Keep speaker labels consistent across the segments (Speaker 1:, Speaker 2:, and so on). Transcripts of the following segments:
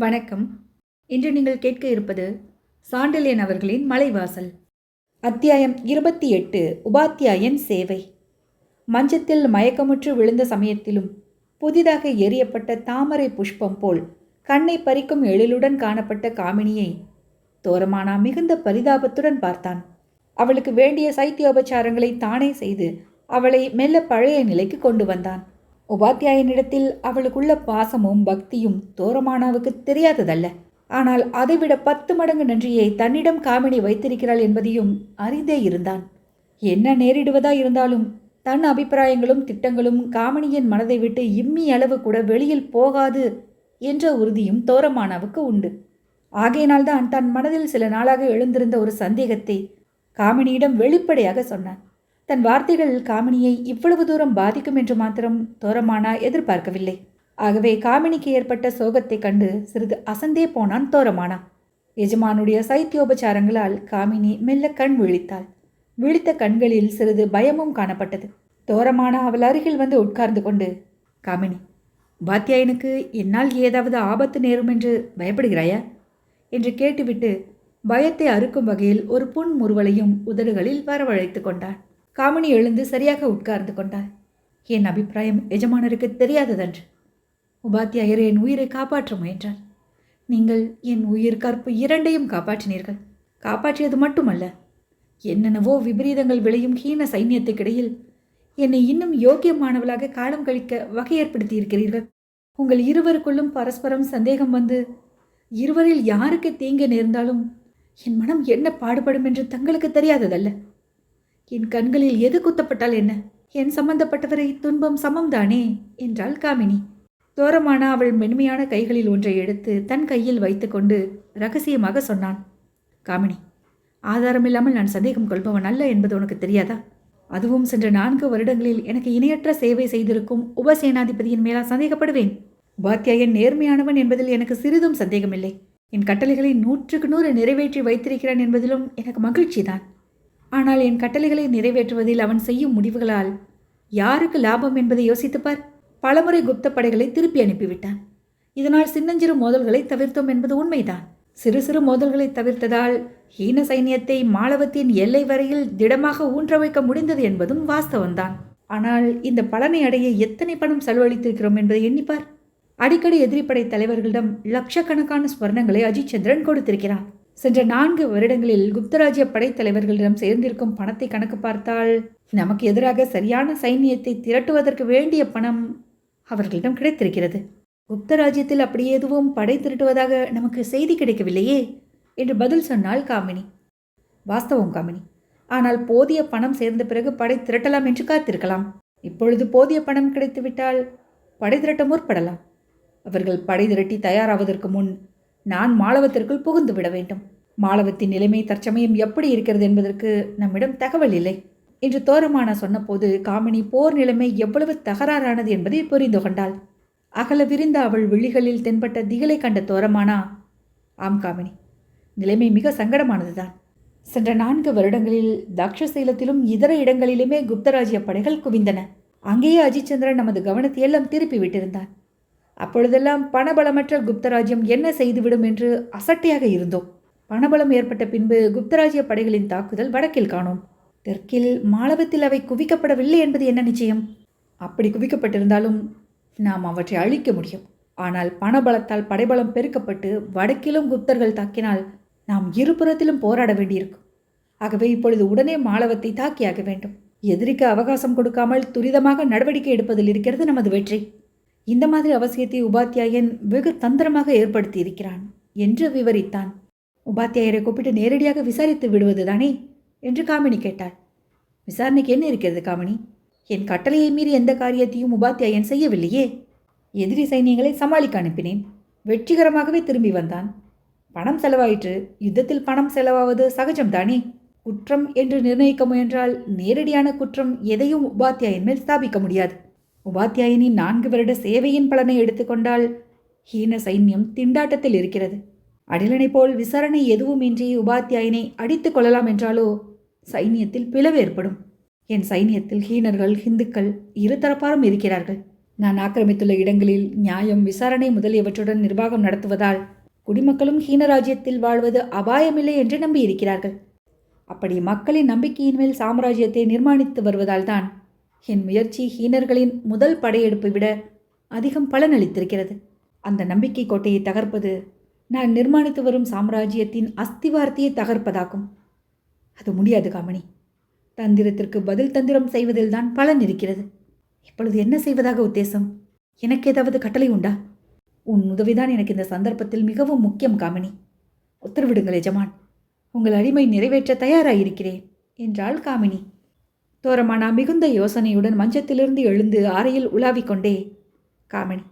Speaker 1: வணக்கம். இன்று நீங்கள் கேட்க இருப்பது சாண்டில்யன் அவர்களின் மலைவாசல். அத்தியாயம் இருபத்தி எட்டு உபாத்தியாயன் சேவை. மஞ்சத்தில் மயக்கமுற்று விழுந்த சமயத்திலும் புதிதாக எரியப்பட்ட தாமரை புஷ்பம் போல் கண்ணை பறிக்கும் எழிலுடன் காணப்பட்ட காமினியை தோரமானா மிகுந்த பரிதாபத்துடன் பார்த்தான். அவளுக்கு வேண்டிய சைத்தியோபச்சாரங்களை தானே செய்து அவளை மெல்ல பழைய நிலைக்கு கொண்டு வந்தான். உபாத்தியாயனிடத்தில் அவளுக்குள்ள பாசமும் பக்தியும் தோரமானாவுக்கு தெரியாததல்ல. ஆனால் அதைவிட பத்து மடங்கு நன்றியை தன்னிடம் காமினி வைத்திருக்கிறாள் என்பதையும் அறிந்தே இருந்தான். என்ன நேரிடுவதா இருந்தாலும் தன் அபிப்பிராயங்களும் திட்டங்களும் காமினியின் மனதை விட்டு இம்மி அளவு கூட வெளியில் போகாது என்ற உறுதியும் தோரமானாவுக்கு உண்டு. ஆகையினால்தான் தன் மனதில் சில நாளாக எழுந்திருந்த ஒரு சந்தேகத்தை காமினியிடம் வெளிப்படையாக சொன்னான். தன் வார்த்தைகள் காமினியை இவ்வளவு தூரம் பாதிக்கும் என்று மாத்திரம் தோரமானா எதிர்பார்க்கவில்லை. ஆகவே காமினிக்கு ஏற்பட்ட சோகத்தைக் கண்டு சிறிது அசந்தே போனான் தோரமானா. எஜமானுடைய சைத்தியோபச்சாரங்களால் காமினி மெல்ல கண் விழித்தாள். விழித்த கண்களில் சிறிது பயமும் காணப்பட்டது. தோரமானா அவள் அருகில் வந்து உட்கார்ந்து கொண்டு காமினி பாத்தியாயனுக்கு என்னால் ஏதாவது ஆபத்து நேரும் என்று பயப்படுகிறாயா? என்று கேட்டுவிட்டு பயத்தை அறுக்கும் வகையில் ஒரு புன் முறுவலையும் உதடுகளில் வரவழைத்து கொண்டான். காமினி எழுந்து சரியாக உட்கார்ந்து கொண்டாள். என் அபிப்பிராயம் எஜமானருக்கு தெரியாததன்று. உபாத்தியாயர் என் உயிரை காப்பாற்ற முயன்றார். நீங்கள் என் உயிர் கற்பு இரண்டையும் காப்பாற்றினீர்கள். காப்பாற்றியது மட்டுமல்ல. என்னென்னவோ விபரீதங்கள் விளையும் ஹீன சைன்யத்துக்கிடையில் என்னை இன்னும் யோக்கியமானவளாக காலம் கழிக்க வகை ஏற்படுத்தி இருக்கிறீர்கள் உங்கள் இருவருக்குள்ளும் பரஸ்பரம் சந்தேகம் வந்து இருவரில் யாருக்கு தீங்கு நேர்ந்தாலும் என் மனம் என்ன பாடுபடும் என்று தங்களுக்கு தெரியாததல்ல. என் கண்களில் எது குத்தப்பட்டால் என்ன? என் சம்பந்தப்பட்டவரை துன்பம் சமம்தானே? என்றாள் காமினி. தோரமான அவள் மென்மையான கைகளில் ஒன்றை எடுத்து தன் கையில் வைத்துக்கொண்டு ரகசியமாக சொன்னான். காமினி ஆதாரமில்லாமல் நான் சந்தேகம் கொள்பவன் அல்ல என்பது உனக்கு தெரியாதா? அதுவும் சென்ற நான்கு வருடங்களில் எனக்கு இணையற்ற சேவை செய்திருக்கும் உபசேனாதிபதியின் மேலா சந்தேகப்படுவேன். உபாத்தியாயன் நேர்மையானவன் என்பதில் எனக்கு சிறிதும் சந்தேகமில்லை. என் கட்டளைகளை நூற்றுக்கு நூறு நிறைவேற்றி வைத்திருக்கிறான் என்பதிலும் எனக்கு மகிழ்ச்சிதான். ஆனால் என் கட்டளைகளை நிறைவேற்றுவதில் அவன் செய்யும் முடிவுகளால் யாருக்கு லாபம் என்பதை யோசித்துப்பார்? பலமுறை குப்த படைகளை திருப்பி அனுப்பிவிட்டான். இதனால் சின்னஞ்சிறு மோதல்களை தவிர்த்தோம் என்பது உண்மைதான். சிறு சிறு மோதல்களை தவிர்த்ததால் ஹீன சைன்யத்தை மாலவத்தின் எல்லை வரையில் திடமாக ஊன்ற வைக்க முடிந்தது என்பதும் வாஸ்தவம்தான். ஆனால் இந்த பலனை அடைய எத்தனை பணம் செலவழித்திருக்கிறோம் என்பதை எண்ணிப்பார். அடிக்கடி எதிரிப்படை தலைவர்களிடம் லட்சக்கணக்கான ஸ்வர்ணங்களை அஜித் சந்திரன் கொடுத்திருக்கிறான். சென்ற நான்கு வருடங்களில் குப்தராஜ்ய படைத்தலைவர்களிடம் சேர்ந்திருக்கும் பணத்தை கணக்கு பார்த்தால் நமக்கு எதிராக சரியான சைன்யத்தை திரட்டுவதற்கு வேண்டிய பணம் அவர்களிடம் கிடைத்திருக்கிறது. குப்தராஜ்யத்தில் அப்படி எதுவும் படை திரட்டுவதாக நமக்கு செய்தி கிடைக்கவில்லையே? என்று பதில் சொன்னாள் காமினி. வாஸ்தவம் காமினி. ஆனால் போதிய பணம் சேர்ந்த பிறகு படை திரட்டலாம் என்று காத்திருக்கலாம். இப்பொழுது போதிய பணம் கிடைத்துவிட்டால் படை திரட்ட முற்படலாம். அவர்கள் படை திரட்டி தயாராவதற்கு முன் நான் மாளவத்திற்குள் புகுந்து விட வேண்டும். மாளவத்தின் நிலைமை தற்சமயம் எப்படி இருக்கிறது என்பதற்கு நம்மிடம் தகவல் இல்லை. என்று தோரமான சொன்னபோது காமினி போர் நிலைமை எவ்வளவு தகராறானது என்பதை புரிந்து கொண்டாள். அகல விரிந்த அவள் விழிகளில் தென்பட்ட திகிலை கண்ட தோரமானா ஆம் காமினி நிலைமை மிக சங்கடமானதுதான். சென்ற நான்கு வருடங்களில் தக்ஷசீலத்திலும் இதர இடங்களிலுமே குப்தராஜ்ய படைகள் குவிந்தன. அங்கேயே அஜிச்சந்திரன் நமது கவனத்தை எல்லாம் திருப்பி விட்டிருந்தான் அப்பொழுதெல்லாம் பணபலமற்ற குப்தராஜ்யம் என்ன செய்துவிடும் என்று அசட்டையாக இருந்தோம். பணபலம் ஏற்பட்ட பின்பு குப்தராஜ்ய படைகளின் தாக்குதல் வடக்கில் காணோம். தெற்கில் மாளவத்தில் அவை குவிக்கப்படவில்லை என்பது என்ன நிச்சயம்? அப்படி குவிக்கப்பட்டிருந்தாலும் நாம் அவற்றை அழிக்க முடியும். ஆனால் பணபலத்தால் படைபலம் பெருக்கப்பட்டு வடக்கிலும் குப்தர்கள் தாக்கினால் நாம் இருபுறத்திலும் போராட வேண்டியிருக்கும். ஆகவே இப்பொழுது உடனே மாளவத்தை தாக்கியாக வேண்டும். எதிரிக்கு அவகாசம் கொடுக்காமல் துரிதமாக நடவடிக்கை எடுப்பதில் இருக்கிறது நமது வெற்றி. இந்த மாதிரி அவசியத்தை உபாத்தியாயன் வெகு தந்திரமாக ஏற்படுத்தி இருக்கிறான் என்று விவரித்தான். உபாத்தியாயரை கூப்பிட்டு நேரடியாக விசாரித்து விடுவது தானே என்று காமினி கேட்டாள். விசாரணைக்கு என்ன இருக்கிறது காமினி? என் கட்டளையை மீறி எந்த காரியத்தையும் உபாத்தியாயன் செய்யவில்லையே. எதிரி சைனியங்களை சமாளிக்க அனுப்பினேன். வெற்றிகரமாகவே திரும்பி வந்தான். பணம் செலவாயிற்று. யுத்தத்தில் பணம் செலவாவது சகஜம்தானே? குற்றம் என்று நிர்ணயிக்க முயன்றால் நேரடியான குற்றம் எதையும் உபாத்தியாயன் மேல் ஸ்தாபிக்க முடியாது. உபாத்தியாயினி நான்கு வருட சேவையின் பலனை எடுத்துக்கொண்டால் ஹீன சைன்யம் திண்டாட்டத்தில் இருக்கிறது. அடிலனை போல் விசாரணை எதுவுமின்றி உபாத்தியாயினை அடித்துக் கொள்ளலாம் என்றாலோ சைனியத்தில் பிளவு ஏற்படும். என் சைனியத்தில் ஹீனர்கள் ஹிந்துக்கள் இருதரப்பாரும் இருக்கிறார்கள். நான் ஆக்கிரமித்துள்ள இடங்களில் நியாயம் விசாரணை முதலியவற்றுடன் நிர்வாகம் நடத்துவதால் குடிமக்களும் ஹீனராஜ்யத்தில் வாழ்வது அபாயமில்லை என்று நம்பியிருக்கிறார்கள். அப்படி மக்களின் நம்பிக்கையின் மேல் சாம்ராஜ்யத்தை நிர்மாணித்து வருவதால் தான் என் முயற்சி ஹீனர்களின் முதல் படையெடுப்பை விட அதிகம் பலனளித்திருக்கிறது. அந்த நம்பிக்கை கோட்டையை தகர்ப்பது நான் நிர்மாணித்து வரும் சாம்ராஜ்யத்தின் அஸ்திவார்த்தையை தகர்ப்பதாகும். அது முடியாது காமணி தந்திரத்திற்கு பதில் தந்திரம் செய்வதில்தான் பலன் இருக்கிறது. இப்பொழுது என்ன செய்வதாக உத்தேசம்? எனக்கு ஏதாவது கட்டளை உண்டா? உன் உதவிதான் எனக்கு இந்த சந்தர்ப்பத்தில் மிகவும் முக்கியம் காமினி. உத்தரவிடுங்கள் எஜமான். உங்கள் அடிமை நிறைவேற்ற தயாராயிருக்கிறேன் என்றாள் காமினி. தோரமானா மிகுந்த யோசனையுடன் மஞ்சத்திலிருந்து எழுந்து அறையில் உலாவிக் கொண்டே காமினி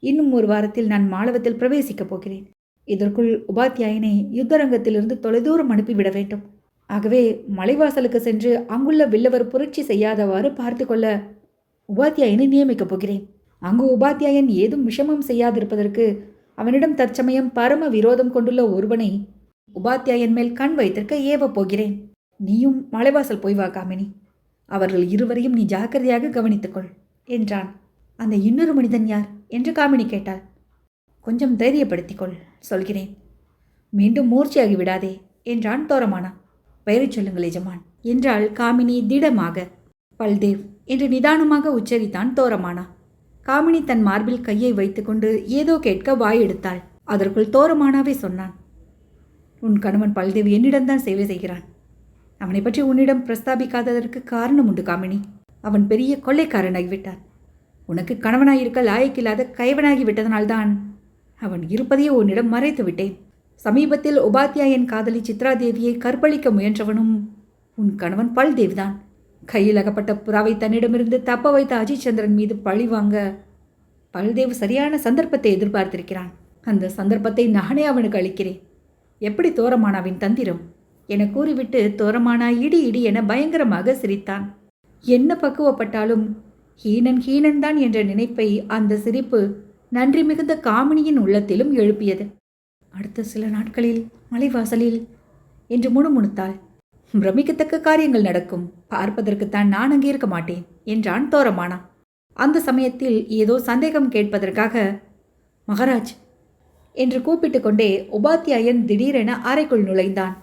Speaker 1: இன்னும் ஒரு வாரத்தில் நான் மாளவத்தில் பிரவேசிக்கப் போகிறேன். இதற்குள் உபாத்தியாயனை யுத்தரங்கத்திலிருந்து தொலைதூரம் அனுப்பிவிட வேண்டும். ஆகவே மலைவாசலுக்கு சென்று அங்குள்ள வில்லவர் புரட்சி செய்யாதவாறு பார்த்து கொள்ள உபாத்தியாயனை நியமிக்கப் போகிறேன். அங்கு உபாத்தியாயன் ஏதும் விஷமம் செய்யாதிருப்பதற்கு அவனிடம் தற்சமயம் பரம விரோதம் கொண்டுள்ள ஒருவனை உபாத்தியாயன் மேல் கண் வைத்திருக்க ஏவப் போகிறேன். நீயும் மலைவாசல் போய் வா காமினி. அவர்கள் இருவரையும் நீ ஜாக்கிரதையாக கவனித்துக்கொள் என்றான். அந்த இன்னொரு மனிதன் யார்? என்று காமினி கேட்டாள். கொஞ்சம் தைரியப்படுத்திக்கொள் சொல்கிறேன். மீண்டும் மூர்ச்சியாகி விடாதே என்றான் தோரமானா. பெயரைச் சொல்லுங்கள் எஜமான் என்றாள் காமினி திடமாக. பல்தேவ் என்று நிதானமாக உச்சரித்தான் தோரமானா. காமினி தன் மார்பில் கையை வைத்துக்கொண்டு ஏதோ கேட்க வாய் எடுத்தாள். அதற்குள் தோரமானாவே சொன்னான். உன் கணவன் பல்தேவ் என்னிடம்தான் சேவை செய்கிறான். அவனை பற்றி உன்னிடம் பிரஸ்தாபிக்காததற்கு காரணம் உண்டு காமினி. அவன் பெரிய கொள்ளைக்காரனாகிவிட்டான் உனக்கு கணவனாயிருக்க லாயக்கில்லாத கைவனாகி விட்டதனால்தான் அவன் இருப்பதையே உன்னிடம் மறைத்து விட்டேன். சமீபத்தில் உபாத்தியாயன் காதலி சித்ராதேவியை கற்பழிக்க முயன்றவனும் உன் கணவன் பல்தேவ்தான். கையில் அகப்பட்ட புறாவை தன்னிடமிருந்து தப்ப வைத்த அஜித் சந்திரன் மீது பழி வாங்க பல்தேவ் சரியான சந்தர்ப்பத்தை எதிர்பார்த்திருக்கிறான். அந்த சந்தர்ப்பத்தை நானே அவனுக்கு அளிக்கிறேன். எப்படி தோரமானாவின் தந்திரம்? என கூறிவிட்டு தோரமானா இடி இடி என பயங்கரமாக சிரித்தான். என்ன பக்குவப்பட்டாலும் ஹீனன் ஹீனன்தான் என்ற நினைப்பை அந்த சிரிப்பு நன்றி மிகுந்த காமினியின் உள்ளத்திலும் எழுப்பியது. அடுத்த சில நாட்களில் மலைவாசலில் என்று முணுமுணுத்தாள். பிரமிக்கத்தக்க காரியங்கள் நடக்கும். பார்ப்பதற்குத்தான் நான் அங்கே இருக்க மாட்டேன் என்றான் தோரமானா. அந்த சமயத்தில் ஏதோ சந்தேகம் கேட்பதற்காக மகாராஜ் என்று கூப்பிட்டு கொண்டே உபாத்தியாயன் திடீரென அறைக்குள் நுழைந்தான்.